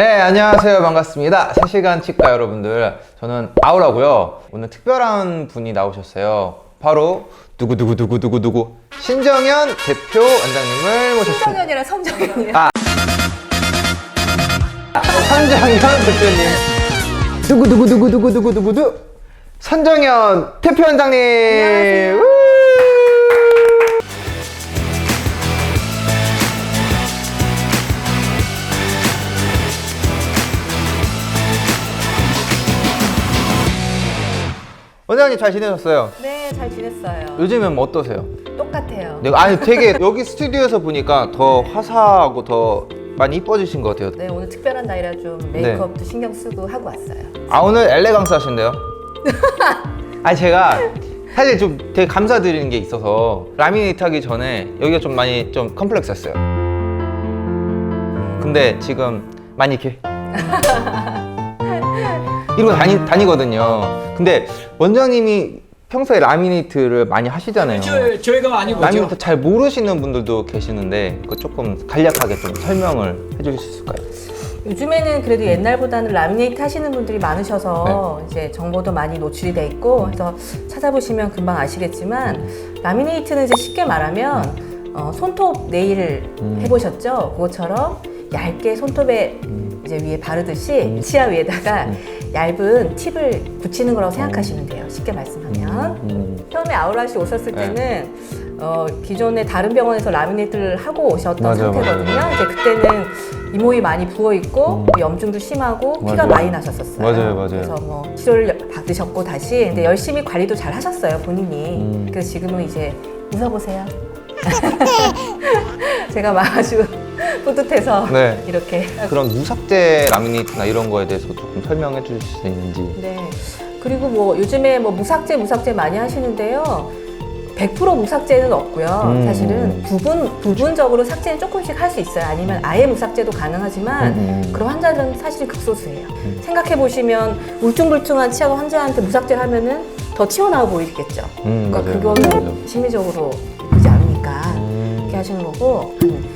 네, 안녕하세요. 반갑습니다. 3시간 치과 여러분들. 저는 아우라고요. 오늘 특별한 분이 나오셨어요. 바로 누구누구누구누구누구 신정현 대표 원장님을 모셨습니다. 성정연이랑 성정연이랑 아. 선정현 대표님. 누구누구누구누구누구누구 선정현 대표 원장님. 안녕하세요. 우! 원장님 잘 지내셨어요? 네, 잘 지냈어요. 요즘엔 뭐 어떠세요? 똑같아요. 네, 아니 되게 여기 스튜디오에서 보니까 더 화사하고 더 많이 이뻐지신 것 같아요. 네, 오늘 특별한 날이라 좀 메이크업도 신경 쓰고 하고 왔어요. 아 오늘 엘레강스 하신대요? 아니 제가 사실 좀 되게 감사드리는 게 있어서 라미네이트 하기 전에 여기가 좀 많이 좀 컴플렉스였어요. 근데 지금 많이 이렇게 이러고 다니, 다니거든요. 근데 원장님이 평소에 라미네이트를 많이 하시잖아요. 저, 저희가 많이 보죠. 라미네이트 잘 모르시는 분들도 계시는데 그 조금 간략하게 좀 설명을 해주실 수 있을까요? 요즘에는 그래도 옛날보다는 라미네이트 하시는 분들이 많으셔서 이제 정보도 많이 노출이 돼 있고 그래서 찾아보시면 금방 아시겠지만 라미네이트는 이제 쉽게 말하면 어, 손톱 네일을 해보셨죠? 그것처럼 얇게 손톱에 이제 위에 바르듯이 치아 위에다가 얇은 팁을 붙이는 거라고 생각하시면 돼요. 쉽게 말씀하면. 음, 처음에 아우라 씨 오셨을 네. 때는 어, 기존에 다른 병원에서 라미네이트를 하고 오셨던 맞아요, 상태거든요. 이제 그때는 이모이 많이 부어 있고 뭐 염증도 심하고 피가 음. 맞아요. 많이 나셨었어요. 맞아요, 맞아요. 그래서 뭐 치료를 받으셨고 다시 근데 열심히 관리도 잘 하셨어요 본인이. 음. 그래서 지금은 이제 웃어보세요. 제가 막 아주 뿌듯해서 네. 이렇게 그런 무삭제 라미네이트나 이런 거에 대해서 조금 설명해 주실 수 있는지. 네. 그리고 뭐 요즘에 뭐 무삭제 무삭제 많이 하시는데요. 100% 무삭제는 없고요. 음. 사실은 부분 부분적으로 삭제는 조금씩 할 수 있어요. 아니면 아예 무삭제도 가능하지만 음, 음. 그런 환자들은 사실 극소수예요. 생각해 보시면 울퉁불퉁한 치아 환자한테 무삭제를 하면은 더 튀어나와 보이겠죠. 음, 그러니까 맞아요. 그거는 맞아요. 심리적으로 예쁘지 않으니까 음. 이렇게 하시는 거고 한 10년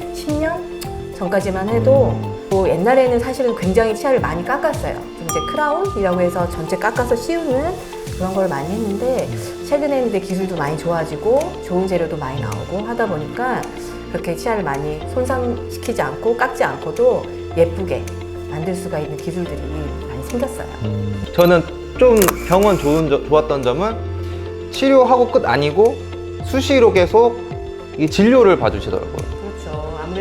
전까지만 해도 뭐 옛날에는 사실은 굉장히 치아를 많이 깎았어요. 좀 이제 크라운이라고 해서 전체 깎아서 씌우는 그런 걸 많이 했는데 최근에는 이제 기술도 많이 좋아지고 좋은 재료도 많이 나오고 하다 보니까 그렇게 치아를 많이 손상시키지 않고 깎지 않고도 예쁘게 만들 수가 있는 기술들이 많이 생겼어요. 저는 좀 병원 좋은 점- 좋았던 점은 치료하고 끝 아니고 수시로 계속 이 진료를 봐주시더라고요.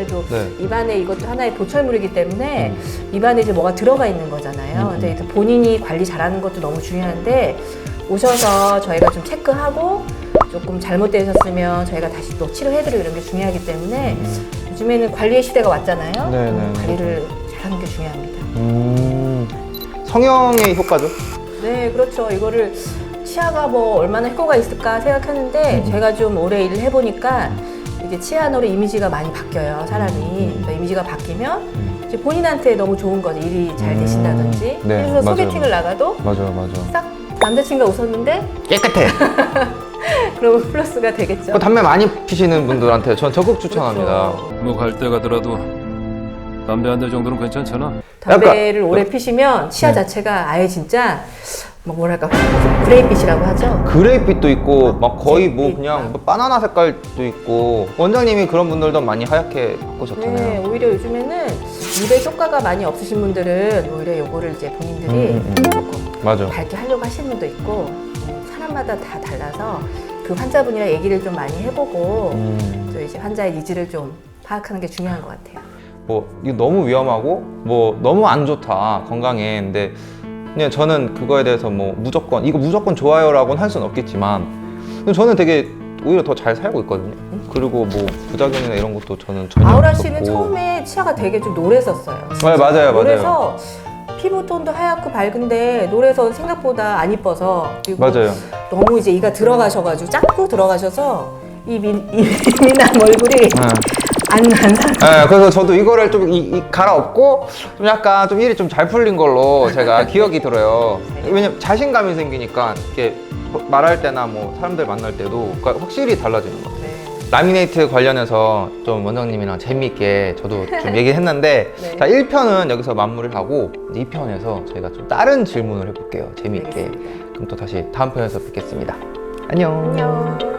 그렇죠. 아무래도 네. 입안에 이것도 하나의 보철물이기 때문에 입안에 이제 뭐가 들어가 있는 거잖아요. 음. 근데 이제 본인이 관리 잘하는 것도 너무 중요한데 오셔서 저희가 좀 체크하고 조금 잘못되셨으면 저희가 다시 또 치료해드리고 이런 게 중요하기 때문에 요즘에는 관리의 시대가 왔잖아요. 음. 네, 네, 네. 관리를 잘하는 게 중요합니다. 음, 성형의 효과죠? 네, 그렇죠. 이거를 치아가 뭐 얼마나 효과가 있을까 생각하는데 음. 제가 좀 오래 일을 해보니까 이게 치아너의 이미지가 많이 바뀌어요, 사람이. 음. 그러니까 이미지가 바뀌면 이제 본인한테 너무 좋은 거죠. 일이 잘 되신다든지. 음. 네, 그래서 맞아요. 소개팅을 나가도 맞아요, 맞아요. 싹 남자친구가 웃었는데 깨끗해. 그러면 플러스가 되겠죠. 그 담배 많이 피시는 분들한테 전 적극 추천합니다. 그렇죠. 뭐갈 때 가더라도 담배 한 대 정도는 괜찮잖아. 담배를 오래 피시면 치아 네. 자체가 아예 진짜 뭐 뭐랄까 그레이빛이라고 하죠. 그레이빛도 있고 막 거의 뭐. 그냥 뭐 바나나 색깔도 있고 원장님이 그런 분들도 많이 하얗게 네, 바꾸셨잖아요. 오히려 요즘에는 입에 효과가 많이 없으신 분들은 오히려 요거를 이제 본인들이 음, 음, 음. 조금 맞아. 밝게 하려고 하시는 분도 있고 음, 사람마다 다 달라서 그 환자분이랑 얘기를 좀 많이 해보고 음. 또 이제 환자의 니즈를 좀 파악하는 게 중요한 것 같아요. 뭐 이거 너무 위험하고 뭐 너무 안 좋다 건강에 근데 그냥 저는 그거에 대해서 뭐 무조건 이거 무조건 좋아요라고는 할 수는 없겠지만 저는 되게 오히려 더 잘 살고 있거든요 그리고 뭐 부작용이나 이런 것도 저는 전혀 아우라 씨는 없었고. 처음에 치아가 되게 좀 노랬었어요. 네, 맞아요 맞아요 노래서 피부톤도 하얗고 밝은데 노래서 생각보다 안 이뻐서 그리고 맞아요 너무 이제 이가 들어가셔가지고 작고 들어가셔서 이, 민, 이 민한 얼굴이 네. 안, 안 사. 네, 그래서 저도 이거를 좀 이, 이 갈아엎고 좀 약간 좀 일이 좀 잘 풀린 걸로 제가 기억이 들어요. 왜냐면 자신감이 생기니까 이렇게 말할 때나 뭐 사람들 만날 때도 그러니까 확실히 달라지는 것 같아요. 네. 라미네이트 관련해서 좀 원장님이랑 재미있게 저도 좀 얘기했는데 네. 자 1편은 여기서 마무리를 하고 2편에서 저희가 좀 다른 질문을 해볼게요 재미있게 알겠습니다. 그럼 또 다시 다음 편에서 뵙겠습니다 안녕 안녕.